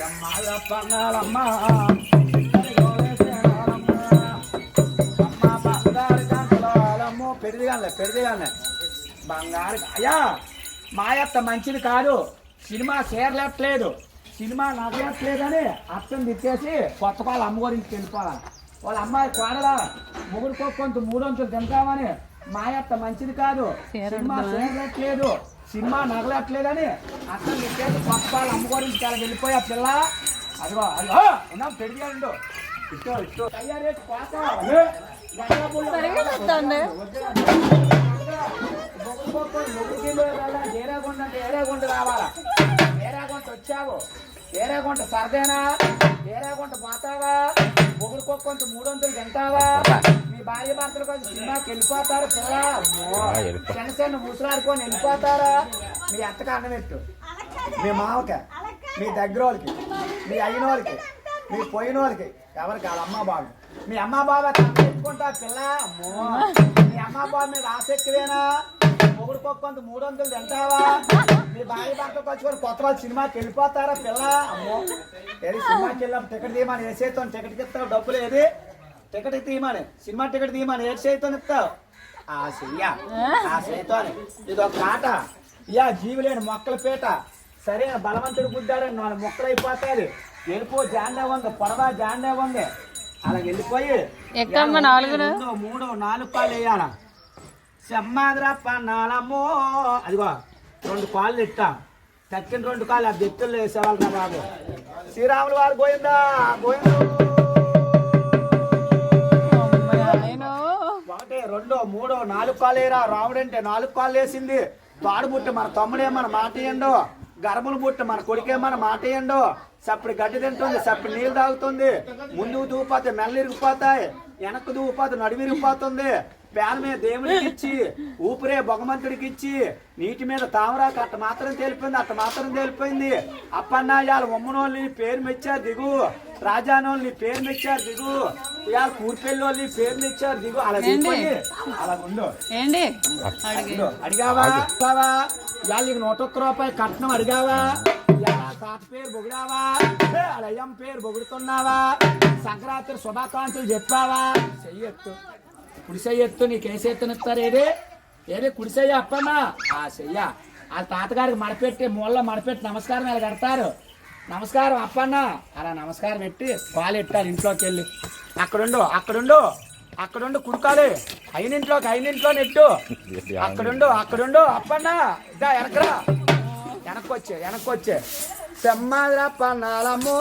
పన్నాలమ్మ అమ్మ బంగారు గంటలమ్మ పెడిదిగానే పెడిదిగానే బంగారు అయ్యా మాయత్త మంచిది కాదు. సినిమా చేరలేట్లేదు. సినిమా నడలేట్లేదని అర్థం తిట్టేసి కొత్త వాళ్ళ అమ్మ గురించి వెళ్ళిపోవాలి. వాళ్ళ అమ్మాయి కోడలా ముగ్గురు కొంత మూడొంతులు తింటామని మాయత్త మంచిది కాదు సినిమా చేరలేట్లేదు సినిమా నగలట్లేదని అర్థం తిట్టేసి కొత్త వాళ్ళ అమ్మ గురించి చాలా వెళ్ళిపోయా పిల్ల అదిగో అదిగో ఉన్నాం పెడిగాడు ఇష్టో ఇష్టో తయారేసి పోతా ఏ, గంటల పుల్ల సరిగ్గా చెప్తాండి. ఏరాగుంట అంటే ఏరాగుంట రావాలా ఏరాగుంట వచ్చావు ఏరాగుంట సరదేనా ఏరాగుంట పోతావా ముగ్గురు కొంత మూడు వందలు తింటావా భార్య భర్తల కోసం సినిమాకి వెళ్ళిపోతారు పిల్ల చిన్న చిన్న ముసలాడుకొని వెళ్ళిపోతారా? మీ అత్తకి అన్నం పెట్టు మీ మామకి మీ దగ్గర వాళ్ళకి మీ అయిన వాళ్ళకి మీ పోయిన వాళ్ళకి ఎవరికి? వాళ్ళ అమ్మ బాబు. మీ అమ్మ బాబా తెచ్చుకుంటా పిల్ల. అమ్మో. మీ అమ్మ బాబు మీద ఆసక్తివేనా మొగుడు కొంత మూడు వందలు తింటావా? మీ భార్య భర్తకు వచ్చుకొని కొత్త వాళ్ళు సినిమాకి వెళ్ళిపోతారా పిల్ల? అమ్మో. ఏది సినిమాకి వెళ్ళాం టికెట్ తీయమని ఏ చేస్తాం టికెట్ ఇస్తావు డబ్బులు ఏది? టికెట్ తీయమని సినిమా టికెట్ తీయమని ఏ చేతితో ఇస్తావు ఆ చెయ్య ఆ చేతితో ఇది ఒక మాట ఇయా జీవులేని మొక్కల పీట. సరైన బలవంతుడు గుద్దాడని నాలుగు మొక్కలు అయిపోతాయి. వెళ్ళిపో జాండే ఉంది పొడవా జాండే ఉంది. అలా వెళ్ళిపోయి? రెండో, మూడో నాలుగు కాళ్ళు వేయాల. సెమ్మాదిరా పన్నాలమ్మో అదిగో రెండు కాళ్ళు ఇట్టా. తక్కిన రెండు కాళ్ళు ఆ బెత్తుల్లో వేసేవాళ్ళు బాబు. శ్రీరాములు వారు గోయిందా గోయిందు నాలుగు కాళ్ళు వేయరా రాముడు అంటే నాలుగు కాళ్ళు వేసింది. తాడు బుట్ట మన తమ్ముడే మన మాట ఏండో గర్భలు బుట్ట మన కొడుకే మన మాట ఏండో సప్పుడు గడ్డి తింటుంది సప్పుడు నీళ్ళు తాగుతుంది. ముందుకు దూపోతే మెల్ల ఇరిగిపోతాయి వెనక్కు దూపాతే నడివిరిగిపోతుంది. పేన మీద దేవుడికి ఇచ్చి ఊపిరే భగవంతుడికి ఇచ్చి నీటి మీద తామరాకు అట్ట మాత్రం తేలిపోయింది అట్ట మాత్రం తేలిపోయింది. అప్పన్నాయాలు ఉమ్మనోళ్ళని పేరు మెచ్చారు దిగు. రాజానోళ్ళు నీ పేరు మెచ్చారు దిగు. ఇవాళ కూర్పెళ్ళోళ్ళు పేరు మెచ్చారు దిగు. అలా దిగిపోయి అలా ఉండు. అడిగావా? ఇవాళ నీకు నూట ఒక్క రూపాయి కట్నం అడిగావా? ఇవాళ తాత పేరు వాళ్ళ అయ్యం పేరు పొగుడుతున్నావా సంక్రాంతి శుభాకాంక్షలు చెప్పావా? చెయ్యొత్తు కుడి ఎత్తు నీకు ఏ చేతునిస్తారు ఏది? ఏది? కుడి చెయ్య ఆ చెయ్య. వాళ్ళ తాతగారికి మడపెట్టి మూల మడపెట్టి నమస్కారం ఇలా కడతారు? నమస్కారం అప్పన్న. అలా నమస్కారం పెట్టి పాలు ఎట్టారు ఇంట్లోకి వెళ్ళి అక్కడుండు అక్కడుండు అక్కడుండు కుడుకాలి. అయినింట్లోకి అయినింట్లో నెట్టు. అక్కడుండు అక్కడుండు అప్పన్న. ఇదా వెనకరా వెనక్కొచ్చే వెనక్కొచ్చే. సెమ్మాదిరా పన్నాలమ్మో.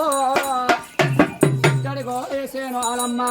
ఇక్కడికో వేసేను అలమ్మా